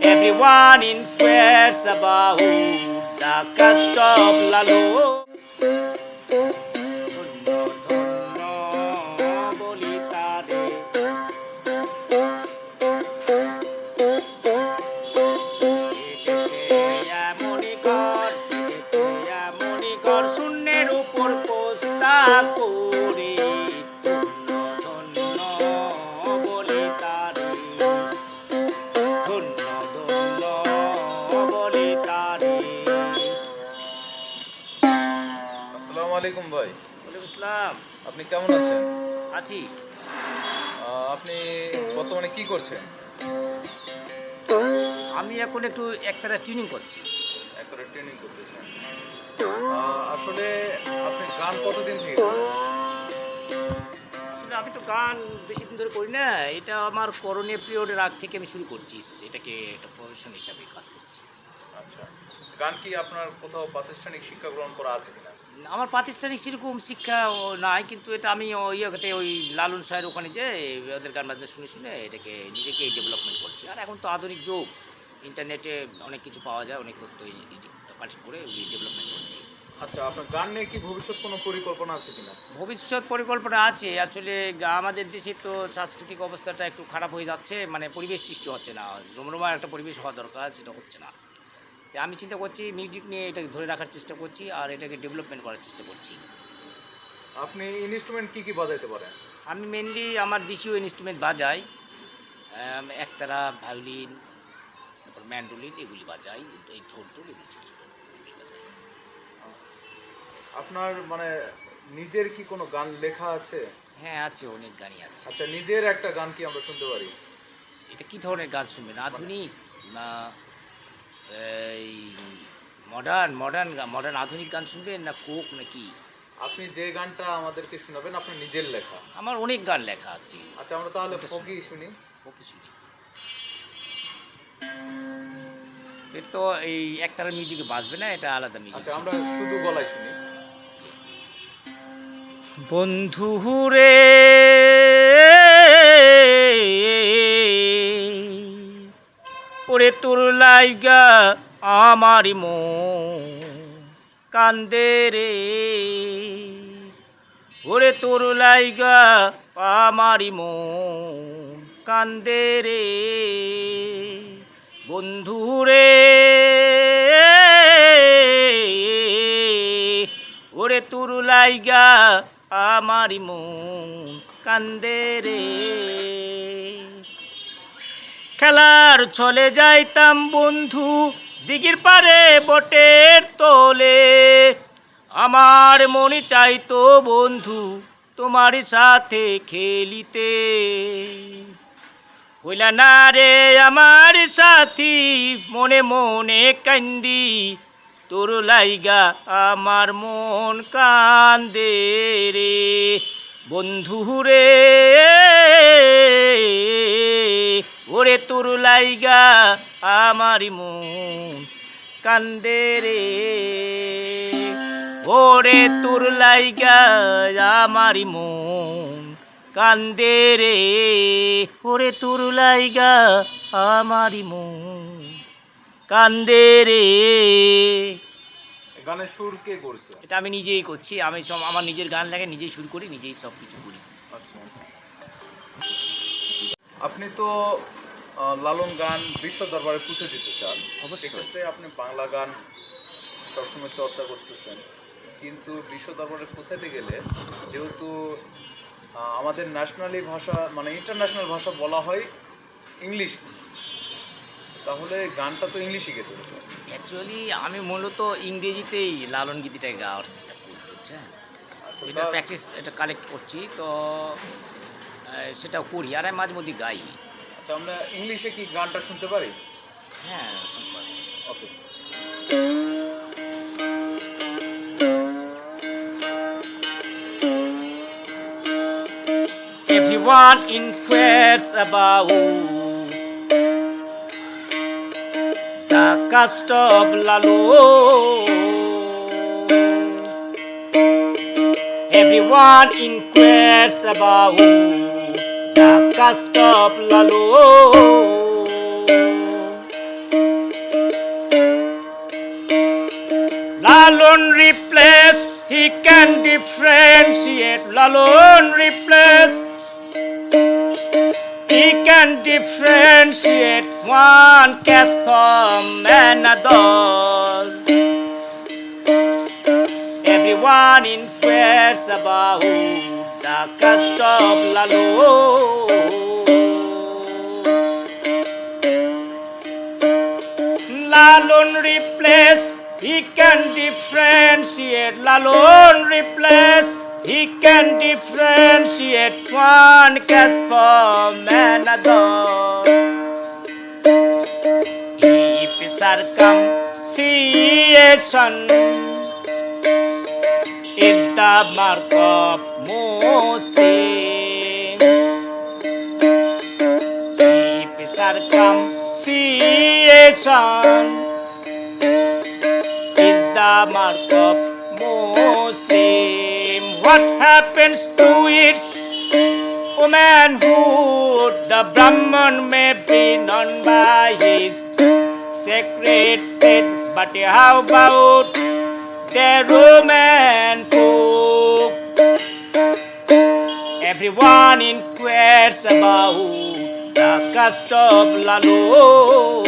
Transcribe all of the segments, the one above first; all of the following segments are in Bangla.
Everyone inquires about the cost of Lalo. আলাইকুম ভাই। ওয়ালাইকুম আসসালাম। আপনি কেমন আছেন? আছি। আপনি বর্তমানে কি করছেন? আমি এখন একটু একতারা ট্রেনিং করছি। একবারে ট্রেনিং করতেছেন। আসলে আপনি গান কতদিন থেকে আসলে আমি তো গান বেশি দিন ধরে করি না এটা আমার করণীয় পিরিয়ডের আগ থেকে আমি শুরু করছি এটাকে একটা প্রফেশন হিসাবে কাজ করছি। আচ্ছা। গান কি আপনার কোথাও প্রাতিষ্ঠানিক শিক্ষা গ্রহণ করা আছে কিনা? আমার প্রাতিষ্ঠানিক সেরকম শিক্ষা নাই কিন্তু এটা আমি ওই ইয়েতে ওই লালন সাহের ওখানে যে ওদের গান বাজনা শুনে শুনে এটাকে নিজেকেই ডেভেলপমেন্ট করছি। আর এখন তো আধুনিক যুগ ইন্টারনেটে অনেক কিছু পাওয়া যায় অনেক তথ্য কালেক্ট করে ওই ডেভেলপমেন্ট করছি। আচ্ছা আপনার গান নিয়ে কি ভবিষ্যৎ কোনো পরিকল্পনা আছে কিনা? ভবিষ্যৎ পরিকল্পনা আছে। আসলে আমাদের দেশে তো সাংস্কৃতিক অবস্থাটা একটু খারাপ হয়ে যাচ্ছে মানে পরিবেশ সৃষ্টি হচ্ছে না। রমরমা একটা পরিবেশ হওয়া দরকার সেটা হচ্ছে না। আমি চিন্তা করছি মিউজিক নিয়ে এটাকে ধরে রাখার চেষ্টা করছি আর এটাকে ডেভেলপমেন্ট করার চেষ্টা করছি। আপনি ইনস্ট্রুমেন্ট কী কী বাজাইতে পারেন? আমি মেনলি আমার দেশীয় ইনস্ট্রুমেন্ট বাজাই একতারা ভায়োলিন তারপর ম্যান্ডোলিন এগুলি বাজাই এই ঢোল টোল এগুলি ছোটো ছোটো বাজাই। আপনার মানে নিজের কি কোনো গান লেখা আছে? হ্যাঁ আছে অনেক গানই আছে। আচ্ছা নিজের একটা গান কি আমরা শুনতে পারি? এটা কি ধরনের গান শুনবেন? আধুনিক না এই মডার্ন মডার্ন মডার্ন আধুনিক গান শুনবেন না ফোক না কি? আপনি যে গানটা আমাদেরকে শোনাবেন আপনার নিজের লেখা। আমার অনেক গান লেখা আছে। আচ্ছা আমরা তাহলে ওটা ফকি শুনি। ফোকই শুনি। এর তো এই একতারা মিউজিকে বাজবে না এটা আলাদা মিউজিক আচ্ছা আমরা শুধু গলায় শুনি। বন্ধু রে ওরে তোর লাইগা আমারি মো কান্দে রে। ওরে তোর লাইগা আমারি মো কান্দে রে। বন্ধু রে। ওরে তোর লাইগা আমারি মন। কান্দে রে। খেলার চলে যাইতাম বন্ধু, দিঘির পারে বটের তোলে। আমার মনে চাইতো বন্ধু তোমার সাথে খেলিতে। হইলা না রে আমার সাথী, মনে মনে কান্দি। তোর লাইগা আমার মন কান্দে রে। বন্ধু রে ওরে তোর লাইগা আমার মন কান্দে রে। ওরে তোর লাইগা আমারি মন কান্দে রে। ওরে তোর লাইগা আমারি মন কান্দে রে। গানের সুর কে করছে? এটা আমি নিজেই করছি আমি সব আমার নিজের গান লাগে নিজেই শুরু করি নিজেই সব কিছু করি। আচ্ছা। আপনি তো লালন গান বিশ্ব দরবারে পুষে দিতে চান। সেক্ষেত্রে আপনি বাংলা গান সবসময় চর্চা করতেছেন। কিন্তু বিশ্ব দরবারে পৌঁছাতে গেলে যেহেতু আমাদের ন্যাশনালি ভাষা মানে ইন্টারন্যাশনাল ভাষা বলা হয় ইংলিশ তাহলে গানটা তো ইংলিশই গেতে হবে। অ্যাকচুয়ালি আমি মূলত ইংরেজিতেই লালন গীতিটাই গাওয়ার চেষ্টা করি বুঝছেন? আচ্ছা, এটা প্র্যাকটিস এটা কালেক্ট করছি তো সেটাও করি আর আমি মাঝে মধ্যে গাই। আচ্ছা আমরা ইংলিশে কি গানটা শুনতে পারি হ্যাঁ সম্পর্ক okay Everyone inquires about the cost of Lalo. Everyone inquires about caste of Lalo. Lalon replace he can differentiate Lalon replace he can differentiate one caste from another Everyone inquires about the cast of Lalo. Lalon replace, he can differentiate. Lalon replace, he can differentiate one cast from another. If circumcision is the mark of Muslim. If circumcision is the mark of Muslim. What happens to its womanhood? The Brahman may be known by his sacred faith, but how about Roman Pope? Everyone inquires about the cast of Lalo.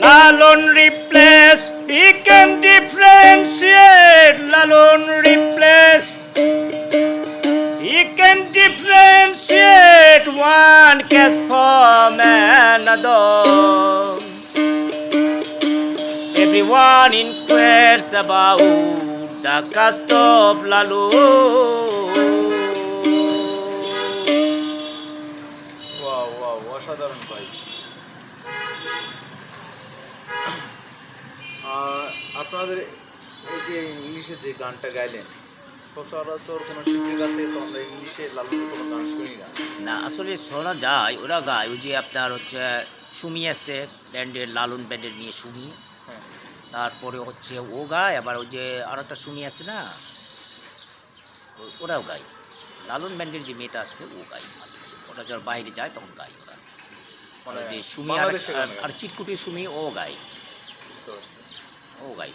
Lalon replace, he can differentiate. Lalon replace, he can differentiate one cast from another. Everyone inquires about the cast of Lalo. Wow wow অসাধারণ ভাই। আপনাদের এই যে ইংলিশে যে গানটা গাইলেন সচরাচর কোনো শিল্পীর কাছে তো আমরা ইংলিশে কোনো গান শুনি না। না আসলে শোনা যায় ওরা গায়। ওই যে আপনার হচ্ছে সুমি আছে ব্যান্ডের লালন ব্যান্ডের নিয়ে সুমি। তারপরে হচ্ছে ও গায় আবার ওই যে আর একটা সুমি আছে না? ওরাও গায়। লালন ব্যান্ডের যে মেয়েটা আসছে ও গায় মাঝে। ওরা যখন বাইরে যায় তখন গায় ওরা। যে সুমি আর চিটকুটির সুমি ও গায়। ও গায়।